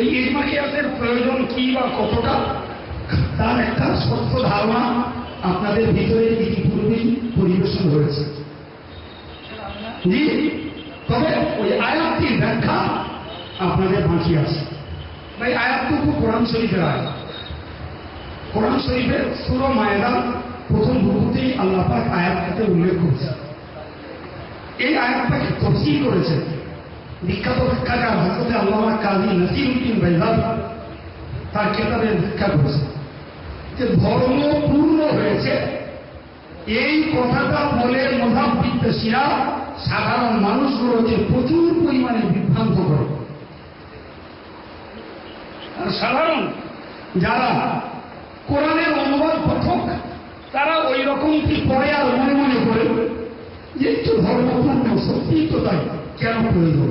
এই ইজমাকিয়াতের প্রয়োজন কি বা কতটা, তার একটা সত্য ধারণা আপনাদের ভিতরে ইতিপূর্বেই পরিবেশন হয়েছে। তবে ওই আয়াতটির ব্যাখ্যা আপনাদের বাঁচিয়ে আছে। তাই আয়াতটুকু কোরআন শরীফের আয়াত। কোরআন শরীফের সুর মায়দা প্রথম রূপতেই আল্লাহ পাক আয়াতটাকে উল্লেখ করেছে এই আয়াতটাকে তফসিল করেছেন। বিখ্যাত হজরতে কাজী নসির উদ্দিন বাইজাদ তার কেতাবে করেছে যে ধর্ম পূর্ণ হয়েছে। এই কথাটা বলে মধাব বিদ্বেষীরা সাধারণ মানুষগুলোকে প্রচুর পরিমাণে বিভ্রান্ত করে আর সাধারণ যারা কোরআনের অনুবাদ পথক তারা ওই রকম কি পড়ে আর মনে মনে করে যে একটু ধর্মপূর্ণ সত্যি তো তাই কেন প্রয়োজন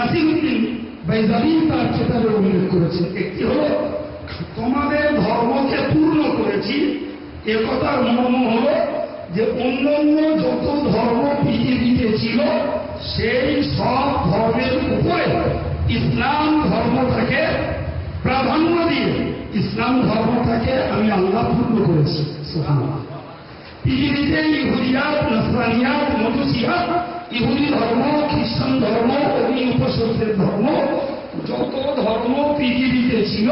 নাসিরুদ্দিন বাইজালি তার চেতারে উল্লেখ করেছেন একটি হল, তোমাদের ধর্মকে পূর্ণ করেছি। এ কথার মর্ম হল যে অন্যান্য যত ধর্ম পৃথিবীতে ছিল, সেই সব ধর্মের উপরে ইসলাম ধর্মটাকে প্রাধান্য দিয়ে ইসলাম ধর্মটাকে আমি আল্লাহ পূর্ণ করেছি। পৃথিবীতে ইহুদিয়াত, নসরানিয়াত মজুসিয়াত ইহুদি ধর্ম, খ্রিস্টান ধর্ম উপসর্গের ধর্ম যত ধর্ম পৃথিবীতে ছিল